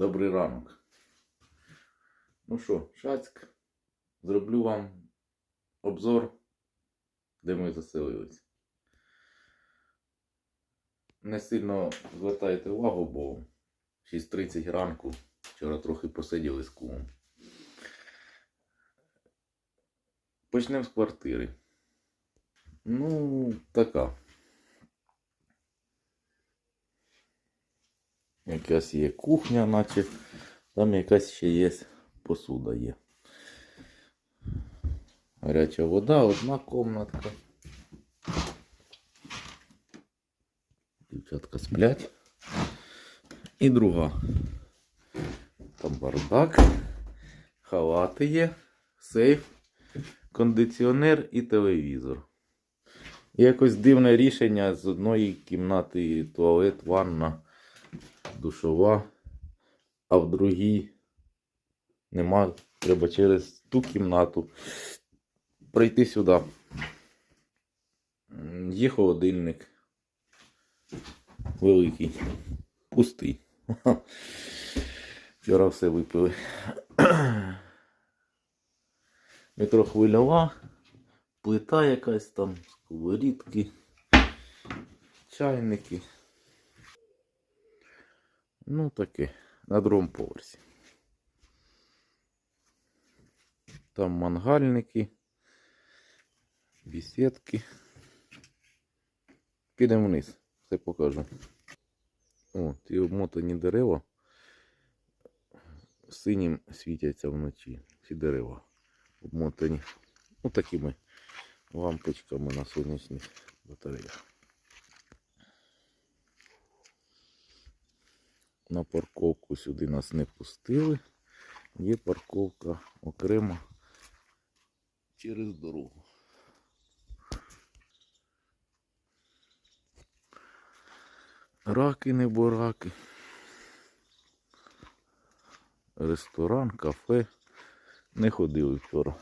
Добрий ранок. Ну що, Шацьк, зроблю вам обзор, де ми заселились. Не сильно звертайте увагу, бо 6.30 ранку вчора трохи посиділи з кумом. Почнемо з квартири. Ну, така. Якась є кухня, наче там якась ще є посуда є. Гаряча вода, одна комнатка. Дівчатка сплять. І друга. Там бардак, халати є, сейф, кондиціонер і телевізор. І якось дивне рішення з одної кімнати туалет, ванна душова, а в другій нема. Треба через ту кімнату прийти сюди. Є холодильник. Великий. Пустий. Вчора все випили. Мікрохвильова, плита якась там, сковорідки, чайники. Ну таке, на другому поверсі. Там мангальники, беседки. Підемо вниз, все покажу. О, ті обмотані дерева синім світяться вночі. Ці дерева обмотані. Ну такими лампочками на сонячних батареях. На парковку сюди нас не пустили. Є парковка окремо через дорогу. Раки, не бураки. Ресторан, кафе. Не ходили вчора.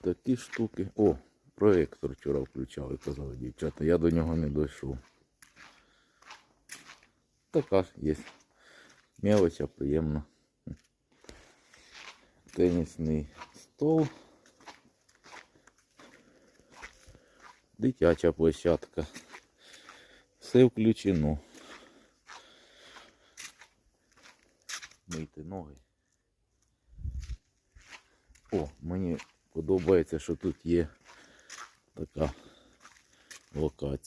Такі штуки. О, проектор вчора включали, казали дівчата. Я до нього не дійшов. Така є. Мелоча приємна. Тенісний стол. Дитяча площадка. Все включено. Мийте ноги. О, мені подобається, що тут є така локація.